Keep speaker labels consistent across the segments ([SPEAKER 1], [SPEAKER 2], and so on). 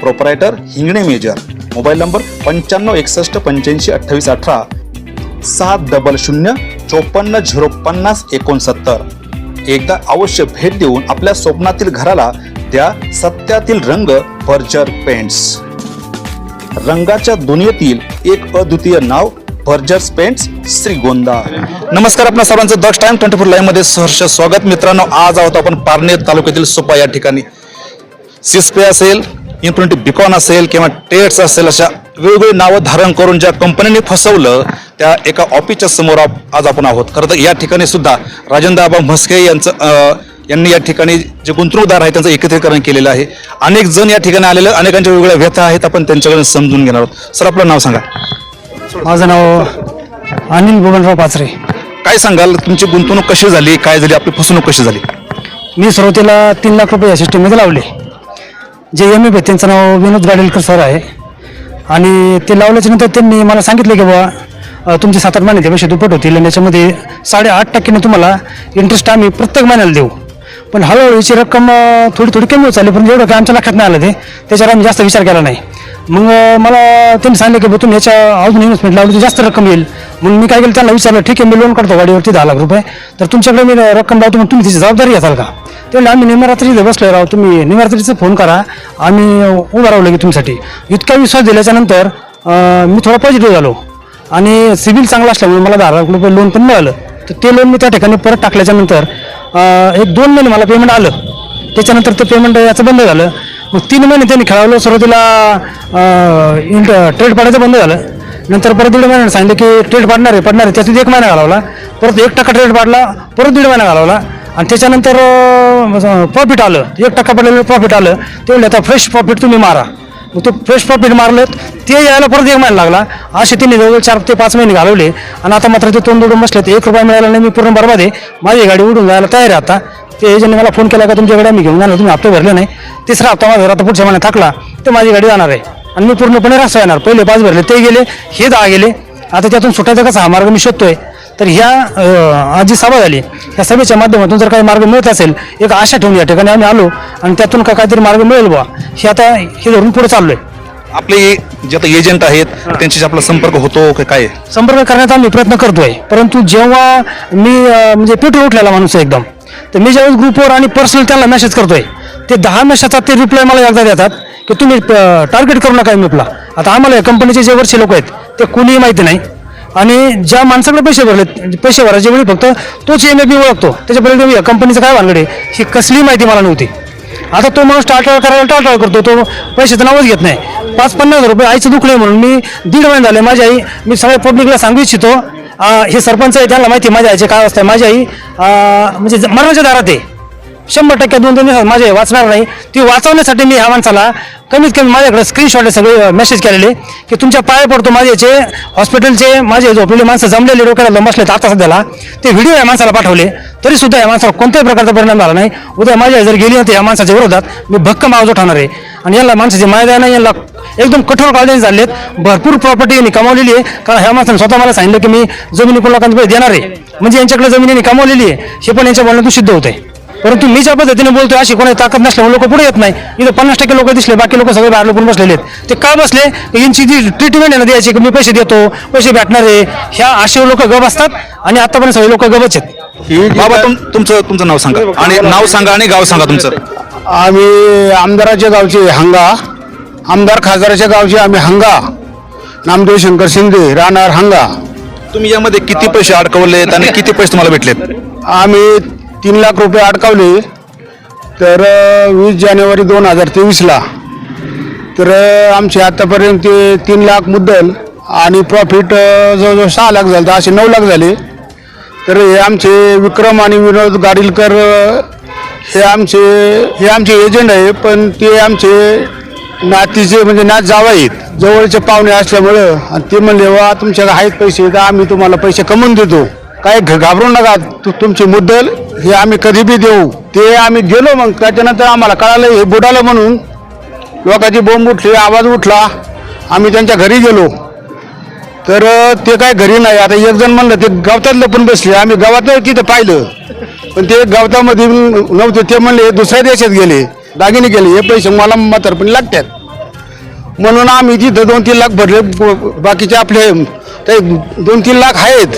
[SPEAKER 1] Proprietor Hingane major. Mobile number पंच्याण्णव एकसष्ट पंच्याऐंशी अठ्ठावीस अठरा. सात डबल शून्य चोपन्न झिरो पन्नास एकोणसत्तर. एकदा अवश्य भेट देऊन आपल्या स्वप्नातील घराला त्या सत्यातील रंग भर्जर पेंट्स. रंगाच्या दुनियेतील एक अद्वितीय नाव भर्जर्स पेंट्स श्रीगोंदा. नमस्कार आपल्या सर्वांचं दक्ष टाइम ट्वेंटी फोर लाईव्हमध्ये सहर्ष स्वागत. मित्रांनो आज आहोत आपण पारनेर तालुक्यातील सोपा या ठिकाणी. सिस्पे असेल इन्फिनिटी बिकॉन असेल किंवा टेट्स असेल अशा वेगवेगळी नावं धारण करून ज्या कंपनीने फसवलं त्या एका ऑफिसच्या समोर आज आपण आहोत. खरं तर या ठिकाणी सुद्धा राजेंद्र आबा म्हस्के यांचं यांनी या ठिकाणी जे गुंतवणूकदार आहेत त्यांचं एकत्रीकरण केलेलं आहे. अनेक जण या ठिकाणी आलेले अनेकांच्या वेगवेगळ्या व्यथा आहेत आपण त्यांच्याकडे समजून घेणार आहोत. सर आपलं नाव सांगा.
[SPEAKER 2] माझं नाव अनिल बबनराव पाचरे
[SPEAKER 1] काय सांगाल? तुमची गुंतवणूक कशी झाली? काय झाली? आपली फसवणूक कशी झाली?
[SPEAKER 2] मी सुरुवातीला तीन लाख रुपये या सिस्टीममध्ये लावले. जे एम एफ त्यांचं नाव विनोद गाडेलकर सर आहे. आणि ते लावल्याच्या नंतर त्यांनी मला सांगितलं की बाबा तुमचे सात आठ महिन्याचे पैसे दुप्पट होतील आणि याच्यामध्ये साडेआठ टक्क्याने तुम्हाला इंटरेस्ट आम्ही प्रत्येक महिन्याला देऊ. पण हळूहळू याची रक्कम थोडी थोडी कमी होत चालली पण एवढं काय आमच्या लक्षात नाही आलं ते त्याच्यावर आम्ही जास्त विचार केला नाही. मग मला त्यांनी सांगितलं की बुवा तुम्ही ह्याच्या अजून इन्व्हेस्टमेंट लावली तर जास्त रक्कम येईल. मग मी काय केलं त्यांना विचारलं ठीक आहे मी लोन काढतो गाडीवरती दहा लाख रुपये. तर तुमच्याकडे मी रक्कम लावतो मग तुम्ही त्याची जबाबदारी घेताल का? ते म्हणले आम्ही निमरात्री इथे बसलोय राव तुम्ही निमरात्रीचा फोन करा. आम्ही उभं राहू लगे तुमच्यासाठी. इतका विश्वास दिल्याच्यानंतर अं, मी थोडा पॉझिटिव्ह झालो. आणि सिबिल चांगला असल्यामुळे मला दहा लाख रुपये लोन पण मिळालं. तर ते लोन मी त्या ठिकाणी परत टाकल्याच्यानंतर अं, एक दोन महिने मला पेमेंट आलं. त्याच्यानंतर ते पेमेंट याचं बंद झालं. मग तीन महिने त्यांनी खेळावलं सुरुवातीला इंट ट्रेड पाडायचं बंद झालं. नंतर परत दीड महिन्याने सांगितलं की ट्रेड पाडणार आहे पडणार आहे. त्यातून एक महिना घालवला. परत एक टक्का ट्रेड पाडला परत दीड महिना घालवला. आणि त्याच्यानंतर प्रॉफिट आलं. एक टक्का पडलेलं प्रॉफिट आलं. ते म्हणले आता फ्रेश प्रॉफिट तुम्ही मारा. मग ते फ्रेश प्रॉफिट मारलं ते यायला परत एक महिना लागला. असे तिने जवळ चार ते पाच महिने घालवले. आणि आता मात्र ते तोंड उडून बसले एक रुपया मिळाला नाही मी पूर्ण बरबाद आहे. माझी गाडी उडून जायला तयार आहे आता. ते एजंटने मला फोन केला का तुमच्याकडे मी घेऊन जाणार तुम्ही हप्ते भरले नाही. तिसरा हप्ता माझा आता पुढच्या महिन्यात टाकला तर माझी गाडी जाणार आहे. आणि मी पूर्णपणे रस्ता येणार. पहिले पाच भरले ते गेले हे दहा गेले. आता त्यातून सुटायचा कसा हा मार्ग मी शोधतोय. तर ह्या आज जी सभा झाली. या सभेच्या माध्यमातून जर काही मार्ग मिळत असेल एक आशा ठेवून या ठिकाणी आम्ही आलो. आणि त्यातून का काहीतरी मार्ग मिळेल बा हे आता हे धरून पुढे चाललोय.
[SPEAKER 1] आपले जे आता एजंट आहेत त्यांच्याशी आपला संपर्क होतो की काय?
[SPEAKER 2] संपर्क करण्याचा आम्ही प्रयत्न करतोय. परंतु जेव्हा मी म्हणजे पेट्रोल उठलेला माणूस आहे एकदम तर मी ज्यावेळेस ग्रुपवर आणि पर्सनल त्यांना मेसेज करतोय ते दहा मेसेजचा ते रिप्लाय मला एकदा देतात की तुम्ही टार्गेट करू नका एम आता आम्हाला कंपनीचे जे वरचे लोक आहेत ते कुणीही माहिती नाही. आणि ज्या माणसाकडे पैसे भरले पैसे भरायच्या वेळी फक्त तोच एम एफ ओळखतो. त्याच्यापर्यंत या कंपनीचं काय भानगड आहे ही कसली माहिती मला नव्हती. आता तो माणूस टाळटाळ करायला टाळटाळ करतो तो पैशाचं नावच घेत नाही. पाच पन्नास हजार रुपये आईचं दुखलं आहे म्हणून मी दीड महिने झाले माझी आई मी सगळ्या पब्लिकला सांगू इच्छितो. हे सरपंच आहे त्यांना माहिती आहे माझ्या आईचे काय असतं माझी आई म्हणजे ज- मरणाच्या दारात आहे. शंभर टक्के दोन दोन दिवसात माझे वाचणार नाही. ती वाचवण्यासाठी मी ह्या माणसाला कमीत कमी माझ्याकडे स्क्रीनशॉट सगळे मेसेज केलेले की तुमच्या पाया पडतो माझे जे हॉस्पिटलचे माझे झोपलेले माणसं जमलेले डोक्याला बसलेत आता सध्याला ते व्हिडिओ या माणसाला पाठवले तरी सुद्धा या माणसाला कोणत्याही प्रकारचा परिणाम झाला नाही. उद्या माझ्या जर गेली होती या माणसाच्या विरोधात मी भक्कम आवाज उठवणार आहे. आणि याला माणसाची माया नाही याला एकदम कठोर काळजी झालेत. भरपूर प्रॉपर्टी यांनी कमावलेली आहे. कारण ह्या माणसाने स्वतः मला सांगितलं की मी जमिनी कोणाकडे देणार आहे. म्हणजे यांच्याकडे जमिनीने कमावलेली आहे. हे पण यांच्या बोलण्यातून सिद्ध होत आहे परंतु मी ज्या पद्धतीने बोलतोय अशी कोणी ताकद नसल्यामुळे लोक पुढे येत नाही. इथं पन्नास टक्के लोक दिसले बाकी लोक सगळे बाहेर लपून बसलेले आहेत. ते का बसले? यांची जी ट्रीटमेंट आहे ना द्यायची की मी पैसे देतो पैसे भेटणार आहे ह्या असे लोक गप असतात आणि आतापर्यंत सगळे लोक गपच आहेत.
[SPEAKER 1] बाबा तुम तुमचं तुमचं नाव सांगा. आणि नाव सांगा आणि गाव सांगा तुमचं.
[SPEAKER 3] आम्ही आमदाराच्या गावचे हंगा आमदार खासदाराच्या गावचे आम्ही हंगा नामदेव शंकर शिंदे राहणार हंगा.
[SPEAKER 1] तुम्ही यामध्ये किती पैसे अडकवलेत आणि किती पैसे तुम्हाला भेटलेत?
[SPEAKER 3] आम्ही तीन लाख रुपये अडकावले तर वीस जानेवारी दोन हजार तेवीसला. तर आमचे आत्तापर्यंत ते तीन लाख मुद्दल आणि प्रॉफिट जवळजवळ सहा लाख झालं तर असे नऊ लाख झाले. तर हे आमचे विक्रम आणि विनोद गाडीलकर हे आमचे हे आमचे एजंट आहे पण ते आमचे नातीचे म्हणजे नात जावा आहेत. जवळचे पाहुणे असल्यामुळं आणि ते म्हणले वा तुमच्याकडे आहेत पैसे तर आम्ही तुम्हाला पैसे कमवून देतो. काय घ- घाबरू नका. तु तुमची मुद्दल हे आम्ही कधी बी देऊ. ते आम्ही गेलो मग त्याच्यानंतर आम्हाला कळालं हे बुडालं म्हणून. लोकांची बोंब उठली आवाज उठला. आम्ही त्यांच्या घरी गेलो. तर ते काय घरी नाही. आता एक जण म्हणलं ते गवतातलं पण बसले. आम्ही गावात तिथं पाहिलं. पण ते गवतामध्ये नव्हते. ते म्हणले दुसऱ्या देशात गेले. दागिने गेले. हे पैसे मला म्हातारपणी लागतात. म्हणून आम्ही तिथं दोन तीन लाख भरले. बाकीचे आपले ते दोन तीन लाख आहेत.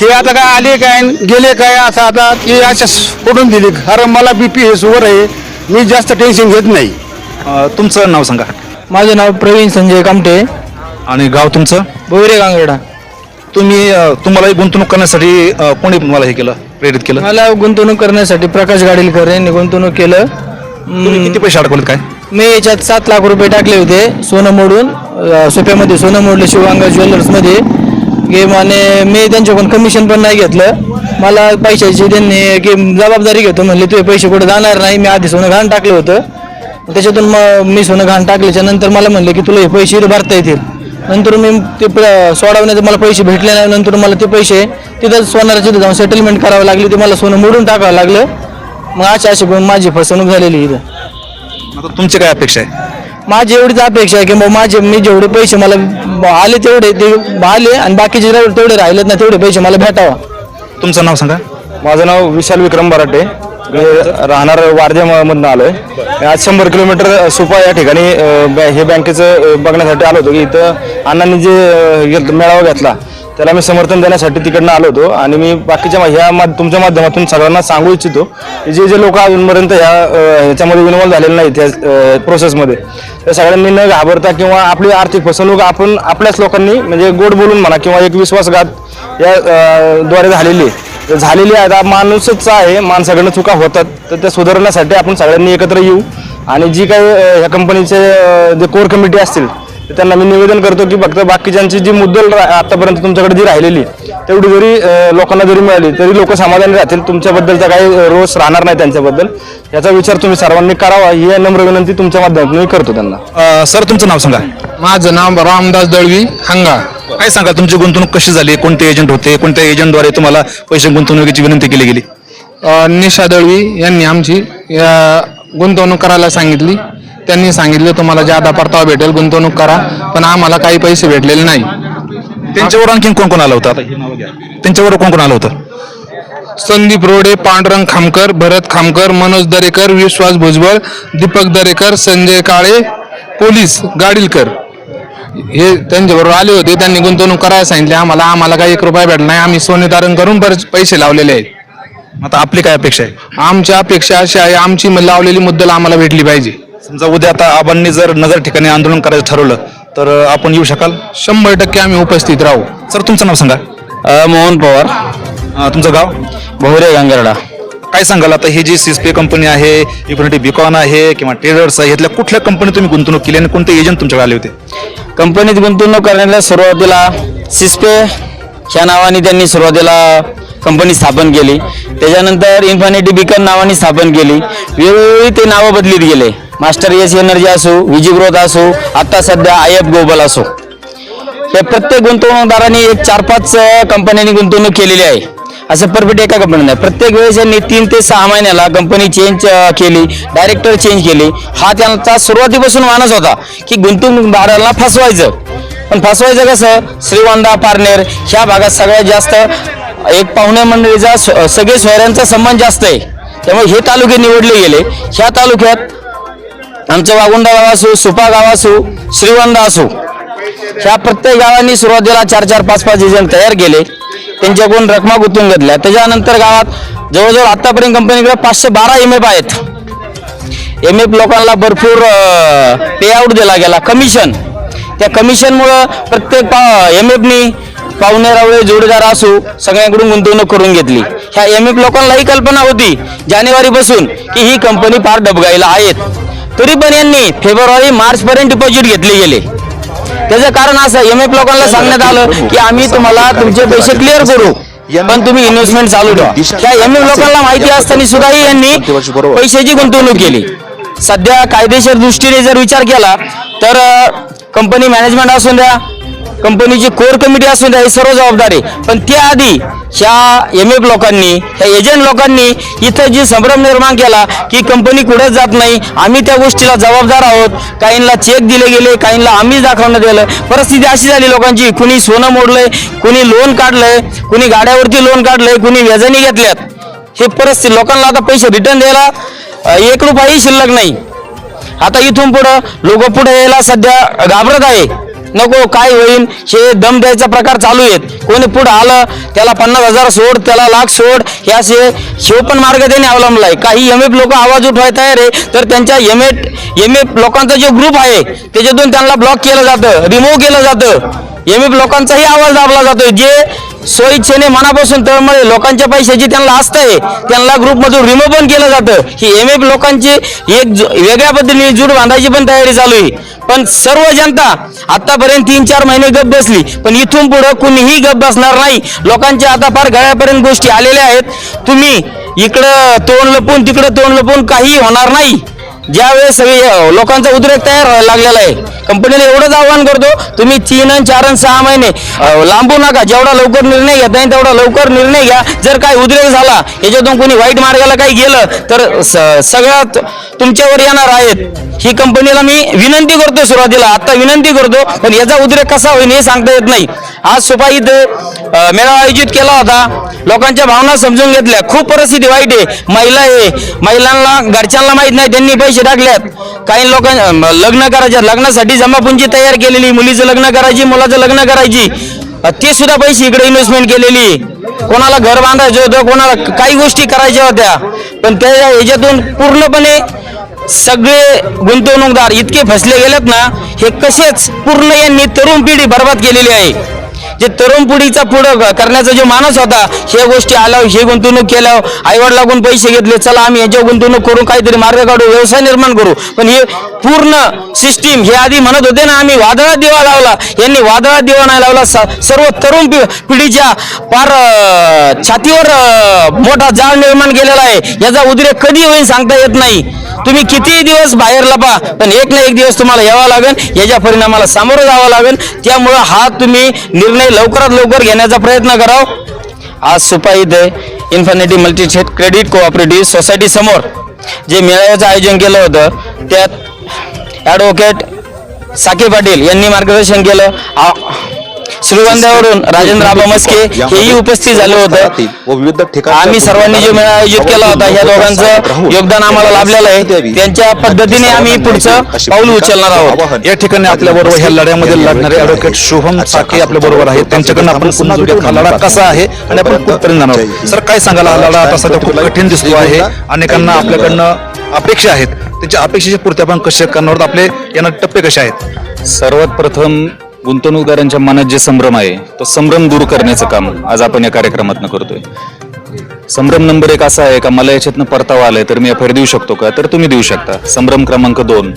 [SPEAKER 3] हे आता काय आले काय गेले काय असं आता ते अशा सोडून दिली. कारण मला बीपी हे सुवर आहे. मी जास्त टेन्शन घेत नाही.
[SPEAKER 1] अ, तुमचं नाव सांगा.
[SPEAKER 4] माझं नाव प्रवीण संजय कामटे
[SPEAKER 1] आणि गाव तुमचं?
[SPEAKER 4] बोईरे गांगेडा.
[SPEAKER 1] तुम्ही अ, तुम्हाला ही गुंतवणूक करण्यासाठी अ, कोणी तुम्हाला हे केलं प्रेरित केलं?
[SPEAKER 4] मला गुंतवणूक करण्यासाठी प्रकाश गाडीलकर यांनी गुंतवणूक केलं.
[SPEAKER 1] तुम्ही किती पैसे अडकवलेत काय?
[SPEAKER 4] मी याच्यात सात लाख रुपये टाकले होते सोनं मोडून अं, सोप्यामध्ये सोनं मोडलं शिवगंगा ज्वेलर्समध्ये. गेम आणि मी त्यांच्याकडून कमिशन पण नाही घेतलं. मला पैशाची त्यांनी की जबाबदारी घेतो म्हणले तुझे पैसे कुठे जाणार नाही? मी आधी सोनं घाण टाकलं होतं. त्याच्यातून मग मी सोनं घाण टाकल्याच्या नंतर मला म्हणले की तुला हे पैसे इथं भरता येतील. नंतर मी ते प- सोडवण्याचे मला पैसे भेटले नाही. नंतर मला ते पैसे तिथं सोनाराच्या तिथं जाऊन सेटलमेंट करावं लागली. ते मला सोनं मोडून टाकावं लागलं. मग अशा अशी पण माझी फसवणूक झालेली इथं.
[SPEAKER 1] आता तुमची काय अपेक्षा आहे?
[SPEAKER 4] माझी एवढीच अपेक्षा आहे की मग माझे मी जेवढे पैसे मला ब- आले तेवढे ते आले आणि बाकीचे तेवढे राहिलेत ना तेवढे पैसे मला भेटावा.
[SPEAKER 1] तुमचं नाव सांगा.
[SPEAKER 5] माझं नाव विशाल विक्रम बराटे. मी राहणार वारजेमधून आलोय. मी आज शंभर किलोमीटर सुपा या ठिकाणी हे बँकेचं बघण्यासाठी आलो होतो की इथं अण्णांनी जे मेळावा घेतला त्याला मी समर्थन देण्यासाठी तिकडनं आलो होतो. आणि मी बाकीच्या ह्या मा- तुमच्या माध्यमातून सगळ्यांना सांगू इच्छितो की जे जे लोक अजूनपर्यंत ह्या ह्याच्यामध्ये इन्व्हॉल्व झालेले नाहीत त्या प्रोसेसमध्ये त्या सगळ्यांनी न घाबरता किंवा आपली आर्थिक फसवणूक आपण आपल्याच लोकांनी म्हणजे गोड बोलून म्हणा किंवा एक विश्वासघात या द्वारे झालेली आहे. तर झालेली आहे. आता माणूसच आहे. माणसाकडनं चुका होतात. तर त्या सुधारण्यासाठी आपण सगळ्यांनी एकत्र येऊ. आणि जी काही ह्या कंपनीचे जे कोर कमिटी असतील तर त्यांना मी निवेदन करतो की फक्त बाकीच्यांची जी मुद्दल रा- आतापर्यंत तुमच्याकडे जी राहिलेली तेवढी जरी लोकांना जरी मिळाली तरी लोक समाधानी राहतील. तुमच्याबद्दलचा काही रोष राहणार नाही त्यांच्याबद्दल. याचा विचार तुम्ही सर्वांनी करावा ही नम्र विनंती तुमच्या माध्यमातून मी करतो त्यांना.
[SPEAKER 1] सर तुमचं नाव सांगा.
[SPEAKER 6] माझं नाव रामदास दळवी हंगा.
[SPEAKER 1] काय सांगा तुमची गुंतवणूक कशी झाली? कोणते एजंट होते? कोणत्या एजंटद्वारे तुम्हाला पैसे गुंतवणुकीची विनंती केली गेली?
[SPEAKER 6] निशा दळवी यांनी आमची गुंतवणूक करायला सांगितली. त्यांनी सांगितलं तुम्हाला जादा परतावा भेटेल गुंतवणूक करा पण आम्हाला काही पैसे भेटलेले नाही.
[SPEAKER 1] त्यांच्यावर आणखीन कोण कोण आलं होतं? आता हे नाव घ्या. त्यांच्यावर कोण कोण आलं होतं?
[SPEAKER 6] संदीप रोडे पांडुरंग खामकर भरत खामकर मनोज दरेकर विश्वास भुजबळ दीपक दरेकर संजय काळे पोलीस गाडीलकर. हे त्यांच्याबरोबर आले होते. त्यांनी गुंतवणूक करायला सांगितले. आम्हाला आम्हाला काही एक रुपया भेटला नाही. आम्ही सोने तारण करून बरेच पैसे लावलेले आहेत.
[SPEAKER 1] आता आपली काय अपेक्षा आहे?
[SPEAKER 6] आमची अपेक्षा अशी आहे. आमची लावलेली मुद्दल आम्हाला भेटली पाहिजे.
[SPEAKER 1] समजा उद्या आता आबांनी जर नजर ठिकाणी आंदोलन करायचं ठरवलं तर आपण येऊ शकाल?
[SPEAKER 6] शंभर टक्के आम्ही उपस्थित राहू.
[SPEAKER 1] सर तुमचं नाव सांगा.
[SPEAKER 5] मोहन पवार.
[SPEAKER 1] अ, तुमचं गाव?
[SPEAKER 5] बहुरे गांगरडा.
[SPEAKER 1] काय सांगाल आता ही जी सिस्पे कंपनी आहे इन्फिनिटी बिकॉन आहे किंवा ट्रेडर्स आहे यातल्या कुठल्या कंपनी तुम्ही गुंतवणूक केली आणि कोणते एजंट तुमच्याकडे आले होते?
[SPEAKER 5] कंपनीत गुंतवणूक करण्याला सुरुवातीला सिस्पे ह्या नावाने त्यांनी सुरुवातीला कंपनी स्थापन केली. त्याच्यानंतर इन्फानिटी बिकन नावाने स्थापन केली. वेळोवेळी ते नावं बदलीत गेले. मास्टर एस एनर्जी असो विजी ग्रोथ असो आत्ता सध्या आय एफ ग्लोबल असो. हे प्रत्येक गुंतवणूकदारांनी एक चार पाच कंपन्यांनी गुंतवणूक केलेली आहे. असं परफेक्ट एका कंपनीत नाही. प्रत्येक वेळेस यांनी तीन ते सहा महिन्याला कंपनी चेंज केली डायरेक्टर चेंज केली. हा त्यांचा सुरुवातीपासून मानस होता की गुंतवणूकदारांना फसवायचं. पण फसवायचं कसं? श्रीवंदा पारनेर ह्या भागात सगळ्यात जास्त एक पाहुण्या मंडळीचा सगळे सोयऱ्यांचा सन्मान जास्त आहे. त्यामुळे हे तालुके निवडले गेले. ह्या तालुक्यात आमचं वागुंडा गाव असो सुपा गाव असो श्रीवंदा असो ह्या प्रत्येक गावांनी सुरुवातीला चार चार पाच पाच एजंट तयार केले. त्यांच्याकडून रकमा गुंतून घेतल्या. त्याच्यानंतर गावात जवळजवळ आतापर्यंत कंपनीकडे पाचशे बारा एम एफ आहेत. एम एफ लोकांना भरपूर पे आउट दिला गेला. कमिशन त्या कमिशनमुळं प्रत्येक पा एम एफनी पाहुणे रावळे जोडीदार असो सगळ्यांकडून गुंतवणूक करून घेतली. ह्या एम एफ लोकांना ही कल्पना होती जानेवारीपासून की ही कंपनी फार डबगायला आहेत. तरी पण यांनी फेब्रुवारी मार्च पर्यंत डिपॉझिट घेतले गेले. त्याचं कारण असं एम एफ लोकांना सांगण्यात आलं की आम्ही तुम्हाला तुमचे पैसे क्लिअर करू. पण तुम्ही इन्व्हेस्टमेंट चालू ठेवा. त्या एम एफ लोकांना माहिती असताना सुद्धाही यांनी पैशाची गुंतवणूक केली. सध्या कायदेशीर दृष्टीने जर विचार केला तर कंपनी मॅनेजमेंट असून द्या कंपनीची कोर कमिटी असून द्या ही सर्व जबाबदारी. पण त्याआधी ह्या एम एफ लोकांनी ह्या एजंट लोकांनी इथं जी संभ्रम निर्माण केला की कंपनी कुठेच जात नाही. आम्ही त्या गोष्टीला जबाबदार आहोत. काहींना चेक दिले गेले काहींना आम्हीच दाखवण्यात गेलं परिस्थिती अशी झाली लोकांची कुणी सोनं मोडलंय कुणी लोन काढलंय कुणी गाड्यावरती लोन काढलंय कुणी व्याजाने घेतल्यात. हे परिस्थिती लोकांना आता पैसे रिटर्न द्यायला एक रुपयाही शिल्लक नाही. आता इथून पुढं लोक पुढे यायला सध्या घाबरत आहे. नको काय होईल हे दम द्यायचा प्रकार चालू आहेत. कोणी पुढं आलं त्याला पन्नास हजार सोड त्याला लाख सोड हे असे शिव पण मार्ग त्यांनी अवलंबला आहे. काही एम एफ लोक आवाज उठवायला तयार आहे तर त्यांच्या एम एफ एम एफ लोकांचा जो ग्रुप आहे त्याच्यातून त्यांना ब्लॉक केलं जातं रिमूव्ह केलं जातं. एम एफ लोकांचाही आवाज दाबला जातोय. जे स्वइच्छेने मनापासून तळमळे लोकांच्या पैशाची त्यांना आस्था आहे. त्यांना ग्रुपमधून रिमूव्ह पण केलं जातं. ही एम एफ लोकांची एक वेगळ्या पद्धतीने जूट बांधायची पण तयारी चालू आहे. पण सर्व जनता आतापर्यंत तीन चार महिने गप बसली. पण इथून पुढे कुणीही गप बसणार नाही. लोकांच्या आता फार गळ्यापर्यंत गोष्टी आलेल्या आहेत. तुम्ही इकडं तोंड लपून तिकडं तोंड लपून काही होणार नाही. ज्यावेळेस सगळी लोकांचा उद्रेक तयार व्हायला लागलेला आहे कंपनीला एवढंच आव्हान करतो तुम्ही तीन आणि चार आणि सहा महिने लांबू नका जेवढा लवकर निर्णय घेता येईल तेवढा लवकर निर्णय घ्या. जर काय उद्रेक झाला याच्यातून कोणी वाईट मार्गाला काही गेलं तर स- सगळ्यात तुमच्यावर येणार आहेत. ही कंपनीला मी विनंती करतो सुरुवातीला आता विनंती करतो पण याचा उद्रेक कसा होईल हे सांगता येत नाही. आज सुपाईत इथं मेळावा आयोजित केला होता. लोकांच्या भावना समजून घेतल्या. खूप परिस्थिती वाईट आहे. महिला आहे. महिलांना घरच्यांना माहीत नाही. त्यांनी पैसे टाकल्यात. काही लोकां लग्न करायच्या. लग्नासाठी जमापुंजी तयार केलेली. मुलीचं लग्न करायची मुलाचं लग्न करायची. ते सुद्धा पैसे इकडे इन्व्हेस्टमेंट केलेली. कोणाला घर बांधायचं होतं कोणाला काही गोष्टी करायच्या होत्या. पण त्या याच्यातून पूर्णपणे सगळे गुंतवणूकदार इतके फसले गेलेत ना हे कसेच पूर्ण यांनी तरुण पिढी बर्बाद केलेली आहे. जे तरुण पिढीचा पुढं करण्याचा जो मानस होता हे गोष्टी आल्यावर हे गुंतवणूक केल्यावर आईवडिलाकडून पैसे घेतले चला आम्ही याच्यावर गुंतवणूक करून काहीतरी मार्ग काढू व्यवसाय निर्माण करू. पण हे पूर्ण सिस्टीम हे आधी म्हणत होते ना आम्ही वादळात दिवा लावला. यांनी वादळात दिवा नाही लावला स- सर्व तरुण पि- पिढीच्या पार छातीवर मोठा जाळ निर्माण केलेला आहे. याचा उद्रेक कधी होईल सांगता येत नाही. तुम्ही किती दिवस बाहेर लपा पण एक ना एक दिवस तुम्हाला यावं लागेल याच्या परिणामाला सामोरं जावं लागेल. त्यामुळं हा तुम्ही निर्णय लवकरात लवकर घेण्याचा प्रयत्न कराव. आज सुपा इथे infinity multistate credit cooperative society समोर जे मेळाव्याचं आयोजन केलं होतं त्यात ॲडव्होकेट साके पाटील यांनी मार्गदर्शन केलं. आ- श्रीगोंद्यावरून राजेंद्र आबा मस्के हेही उपस्थित झाले होते.
[SPEAKER 1] व विविध ठिकाणी
[SPEAKER 5] आम्ही सर्वांनी जो मेळावा आयोजित केला होता ह्या दोघांचं योगदान आम्हाला लाभलेलं आहे. त्यांच्या पद्धतीने आम्ही पुढचं पाऊल उचलणार आहोत.
[SPEAKER 1] या ठिकाणी आपल्या बरोबर ह्या लढ्यामध्ये लढणारे ऍडव्होकेट शुभम साके आपल्या बरोबर आहेत. त्यांच्याकडनं आपण पुन्हा. हा लढा कसा आहे आणि आपण कुठपर्यंत जाणार आहोत? सर काय सांगाल हा लढा आता सध्या खूप कठीण दिसतो आहे. अनेकांना आपल्याकडनं अपेक्षा आहेत. त्याच्या अपेक्षेच्या पूर्ती आपण कशा करणार? आपले यांना टप्पे कसे आहेत?
[SPEAKER 7] सर्वात प्रथम गुंतवणूकदारांच्या मनात जे संभ्रम आहे तो संभ्रम दूर करण्याचं काम आज आपण या कार्यक्रमातून करतोय. संभ्रम नंबर एक असा आहे का मला याच्यातनं परतावा आलाय तर मी एफ देऊ शकतो का? तर तुम्ही देऊ शकता. संभ्रम क्रमांक दोन.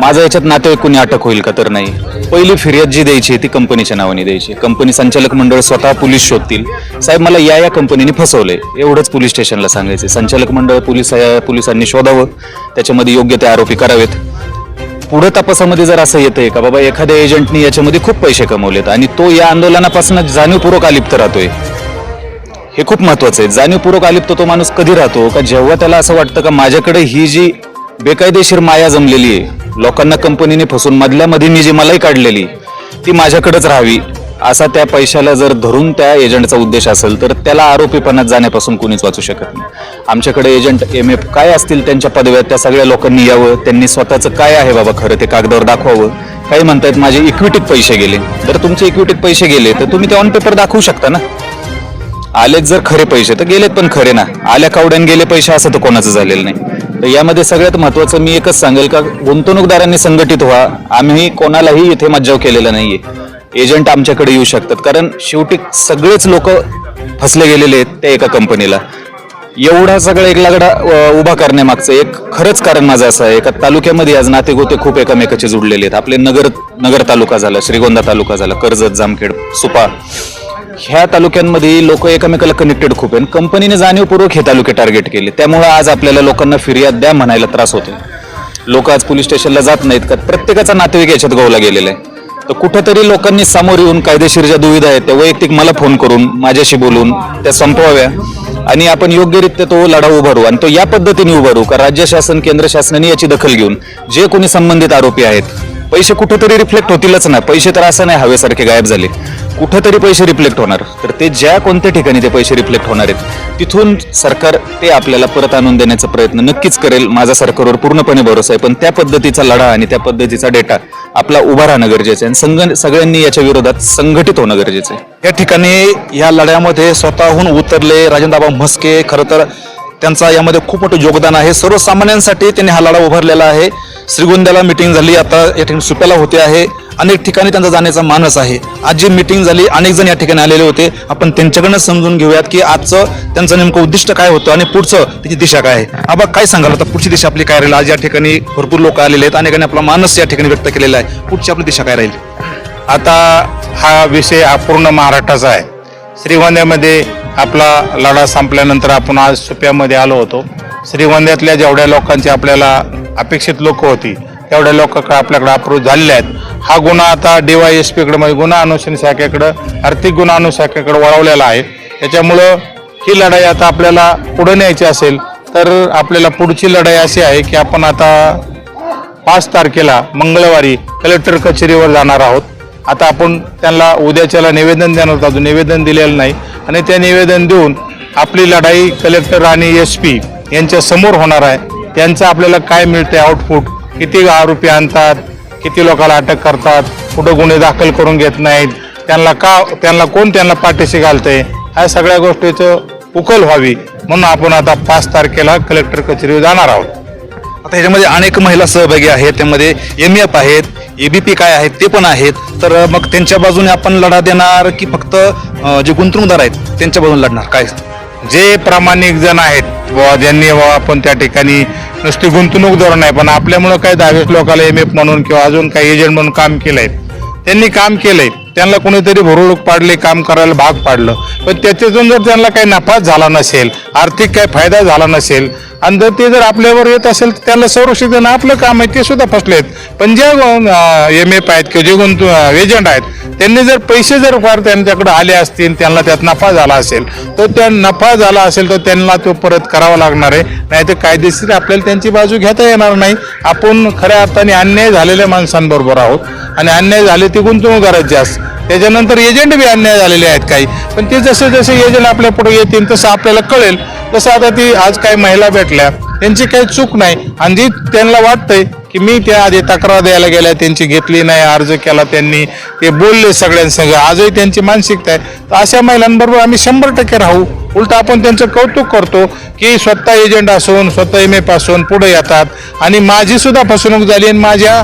[SPEAKER 7] माझा याच्यात नातेवाईक कोणी अटक होईल का तर नाही. पहिली फिर्याद जी द्यायची ती कंपनीच्या नावाने द्यायची कंपनी संचालक मंडळ स्वतः पोलीस शोधतील. साहेब मला या या कंपनीने फसवले एवढंच पोलीस स्टेशनला सांगायचे संचालक मंडळ पोलीस पोलिसांनी शोधावं. त्याच्यामध्ये योग्य ते आरोपी करावेत. पुढे तपासामध्ये जर असं येतंय का बाबा एखाद्या एजंटनी याच्यामध्ये खूप पैसे कमवलेत आणि तो या आंदोलनापासून जाणीवपूर्वक अलिप्त राहतोय? हे खूप महत्वाचं आहे. जाणीवपूर्वक अलिप्त तो माणूस कधी राहतो? का जेव्हा त्याला असं वाटतं का माझ्याकडे ही जी बेकायदेशीर माया जमलेली आहे लोकांना कंपनीने फसून मधल्यामध्ये मी जी मलाई काढलेली ती माझ्याकडेच राहावी? असा त्या पैशाला जर धरून त्या एजंटचा उद्देश असेल तर त्याला आरोपीपणात जाण्यापासून कोणीच वाचू शकत नाही. आमच्याकडे एजंट एम एफ काय असतील त्यांच्या पदव्यात त्या सगळ्या लोकांनी यावं त्यांनी स्वतःचं काय आहे बाबा खरं ते कागदावर दाखवावं. काही म्हणतायत माझे इक्विटीत पैसे गेले. जर तुमचे इक्विटीत पैसे गेले तर तुम्ही ते ऑन पेपर दाखवू शकता ना? आलेत जर खरे पैसे तर गेलेत पण खरे ना? आल्या कावड्यान गेले पैसे असं तर कोणाचं झालेलं नाही. तर यामध्ये सगळ्यात महत्वाचं मी एकच सांगेल का गुंतवणूकदारांनी संघटित व्हा. आम्ही कोणालाही इथे मज्जाव केलेला नाहीये. एजंट आमच्याकडे येऊ शकतात. कारण शेवटी सगळेच लोक फसले गेलेले आहेत त्या एका कंपनीला. एवढा सगळा एक लागडा उभा करण्यामागचं एक खरंच कारण माझं असं आहे. एका तालुक्यामध्ये आज नातेगोते खूप एकामेकाचे जुडलेले आहेत. आपले नगर नगर तालुका झाला श्रीगोंदा तालुका झाला कर्जत जामखेड सुपा. ह्या तालुक्यांमध्ये लोक एकमेकाला कनेक्टेड खूप आहे कंपनीने जाणीवपूर्वक हे तालुके टार्गेट केले. त्यामुळे आज आपल्याला लोकांना फिर्याद द्या म्हणायला त्रास होतो लोक आज पोलीस स्टेशनला जात नाहीत का? प्रत्येकाचा नातेवाईक याच्यात गोवला गेलेला आहे. तर कुठेतरी लोकांनी समोर येऊन कायदेशीर ज्या दुविधा आहेत त्या वैयक्तिक मला फोन करून माझ्याशी बोलून त्या संपवाव्या. आणि आपण योग्यरित्या तो लढा उभारू आणि तो या पद्धतीने उभारू का राज्य शासन केंद्र शासनाने याची दखल घेऊन जे कोणी संबंधित आरोपी आहेत पैसे कुठेतरी रिफ्लेक्ट होतीलच ना. पैसे तर असं नाही हवेसारखे गायब झाले कुठेतरी पैसे रिफ्लेक्ट होणार. तर ते ज्या कोणत्या ठिकाणी ते पैसे रिफ्लेक्ट होणार आहेत तिथून सरकार ते आपल्याला परत आणून देण्याचा प्रयत्न नक्कीच करेल. माझा सरकारवर पूर्णपणे भरोसा आहे. पण त्या पद्धतीचा लढा आणि त्या पद्धतीचा डेटा आपला उभा राहणं गरजेचं आहे. आणि संघ सगळ्यांनी याच्या विरोधात संघटित होणं गरजेचं आहे.
[SPEAKER 1] या ठिकाणी या लढ्यामध्ये स्वतःहून उतरले राजेंद्रबाबा म्हस्के. खरं तर त्यांचा यामध्ये खूप मोठं योगदान आहे. सर्वसामान्यांसाठी त्यांनी हा लढा उभारलेला आहे. श्रीगोंद्याला मिटिंग झाली आता या ठिकाणी सुप्याला होते आहे. अनेक ठिकाणी त्यांचा जाण्याचा मानस आहे. आज जी मिटिंग झाली अनेक जण या ठिकाणी आलेले होते. आपण त्यांच्याकडनं समजून घेऊयात की आजचं त्यांचं नेमकं उद्दिष्ट काय होतं आणि पुढचं त्याची दिशा काय आहे. आबा काय सांगाल? आता पुढची दिशा आपली काय राहील? आज या ठिकाणी भरपूर लोक आलेले आहेत. अनेकांनी आपला मानस या ठिकाणी व्यक्त केलेला आहे. पुढची आपली दिशा काय राहील?
[SPEAKER 8] आता हा विषय हा पूर्ण महाराष्ट्राचा आहे. श्रीगोंद्यामध्ये आपला लढा संपल्यानंतर आपण आज सुप्यामध्ये आलो होतो. श्रीगोंद्यातल्या जेवढ्या लोकांची आपल्याला अपेक्षित लोक होती तेवढ्या लोक आपल्याकडे अप्रूव्ह झालेले आहेत. हा गुन्हा आता डीवायएसपीकडे म्हणजे गुन्हा अनुसरण शाखेकडं आर्थिक गुन्हा अनुशाखेकडे वळवलेला आहे. त्याच्यामुळं ही लढाई आता आपल्याला पुढे न्यायची असेल तर आपल्याला पुढची लढाई अशी आहे की आपण आता पाच तारखेला मंगळवारी कलेक्टर कचेरीवर जाणार आहोत. आता आपण त्यांना उद्याच्याला निवेदन देणार होतो. अजून निवेदन दिलेलं नाही. आणि ते निवेदन देऊन आपली लढाई कलेक्टर आणि एस पी यांच्या समोर होणार आहे. त्यांचं आपल्याला काय मिळते आउटपुट किती आरोपी आणतात? किती लोकांना अटक करतात? कुठं गुन्हे दाखल करून घेत नाहीत? त्यांना का त्यांना कोण त्यांना पाठीशी घालतंय? ह्या सगळ्या गोष्टीचं उकल व्हावी म्हणून आपण आता पाच तारखेला कलेक्टर कचेरीवर जाणार आहोत.
[SPEAKER 1] आता ह्याच्यामध्ये अनेक महिला सहभागी आहेत. त्यामध्ये एम एफ आहेत. एबीपी काय आहेत ते पण आहेत. तर मग त्यांच्या बाजूने आपण लढा देणार की फक्त जे गुंतवणूकदार आहेत त्यांच्या बाजूने लढणार? काय?
[SPEAKER 8] जे प्रामाणिक जण आहेत बुवा ज्यांनी बुवा आपण त्या ठिकाणी नुसती गुंतवणूकदार नाही पण आपल्यामुळं काही दहावीस लोकांना एम एफ म्हणून किंवा अजून काही एजंट म्हणून काम केलंय. त्यांनी काम केलंय. त्यांना कोणीतरी भरुडूक पाडले काम करायला भाग पाडलं. पण त्याच्यातून जर त्यांना काही नफाच झाला नसेल आर्थिक काही फायदा झाला नसेल आणि जर ते जर आपल्यावर येत असेल तर त्याला संरक्षण देणं आपलं काम आहे ते सुद्धा फसले आहेत पण जे एम एफ आहेत किंवा जे गुंतु एजंट आहेत त्यांनी जर पैसे जर फार त्यांच्याकडे आले असतील त्यांना त्यात नफा झाला असेल तर त्या नफा झाला असेल तर त्यांना तो परत करावा लागणार आहे. नाही तर कायदेशीर आपल्याला त्यांची बाजू घेता येणार नाही. आपण खऱ्या अर्थाने अन्याय झालेल्या माणसांबरोबर आहोत. आणि अन्याय झाले ते गुंतवणूकदारात जास्त त्याच्यानंतर एजंट बी अन्याय झालेले आहेत काही. पण ते जसे जसे एजंट आपल्या पुढे येतील तसं आपल्याला कळेल. तसं आता ती आज काही महिला भेटल्या त्यांची काही चूक नाही. आणि जी त्यांना वाटतंय की मी त्या आधी तक्रार द्यायला गेल्या त्यांची घेतली नाही अर्ज केला त्यांनी ते बोलले सगळ्यांसंग. आजही त्यांची मानसिकता आहे. तर अशा महिलांबरोबर आम्ही शंभर टक्के राहू. उलट आपण त्यांचं कौतुक करतो की स्वतः एजंट असून स्वतः एम एफ असून पुढे येतात. आणि माझी सुद्धा फसवणूक झाली आणि माझ्या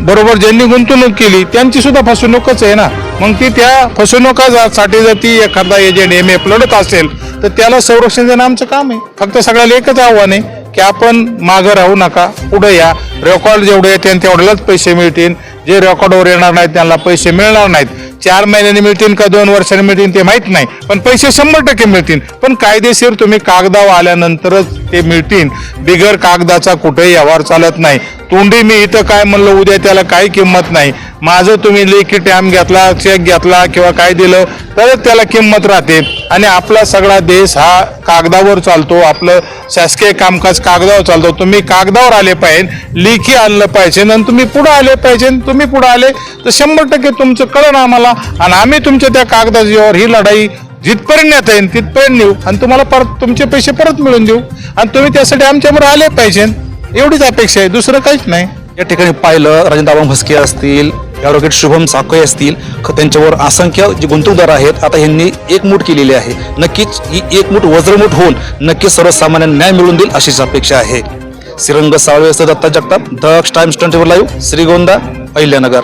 [SPEAKER 8] बरोबर ज्यांनी गुंतवणूक केली त्यांची सुद्धा फसवणूकच आहे ना. मग ती त्या फसवणुकासाठी जर ती एखादा एजंट एम एफ लढत असेल तर त्याला संरक्षण देणं आमचं काम आहे. फक्त सगळ्याला एकच आव्हान आहे की आपण मागं राहू नका. पुढे या. रेकॉर्ड जेवढे येतील तेवढ्यालाच पैसे मिळतील. जे रेकॉर्डवर येणार नाहीत त्यांना पैसे मिळणार नाहीत. चार महिन्याने मिळतील का दोन वर्षांनी मिळतील ते माहीत नाही. पण पैसे शंभर टक्के मिळतील. पण कायदेशीर तुम्ही कागदावर आल्यानंतरच ते मिळतील. बिगर कागदाचा कुठेही व्यवहार चालत नाही. तोंडी मी इथं काय म्हणलं उद्या त्याला काही किंमत नाही. माझं तुम्ही लेखी टॅम घेतला चेक घेतला किंवा काय दिलं तरच त्याला किंमत राहते. आणि आपला सगळा देश हा कागदावर चालतो. आपलं शासकीय कामकाज कागदावर चालतो. तुम्ही कागदावर आले पाहिजे लेखी आणलं पाहिजे आणि तुम्ही पुढं आले पाहिजे तुम्ही पुढं आले तर शंभर टक्के तुमचं कळण आम्हाला आणि आम्ही तुमच्या त्या कागदाजीवर ही लढाई जिथपर्यंत नेता येईल तिथपर्यंत नेऊ आणि तुम्हाला परत तुमचे पैसे परत मिळून देऊ आणि तुम्ही त्यासाठी आमच्याबरोबर आले पाहिजे. एवढीच अपेक्षा आहे दुसरं काहीच नाही.
[SPEAKER 1] या ठिकाणी पाहिलं राजेंद्रबाबा भस्के असतील ॲडव्होकेट शुभम साखळे असतील ख- त्यांच्यावर असंख्य जे गुंतवणूकदार आहेत आता यांनी एकमूट केलेली आहे. नक्कीच ही एकमूट वज्रमूट होऊन नक्कीच सर्वसामान्यांना न्याय मिळवून देईल अशीच अपेक्षा आहे. Shrirang Salve Datta Jagtap. The Times twenty live Shrigonda Ahilyanagar.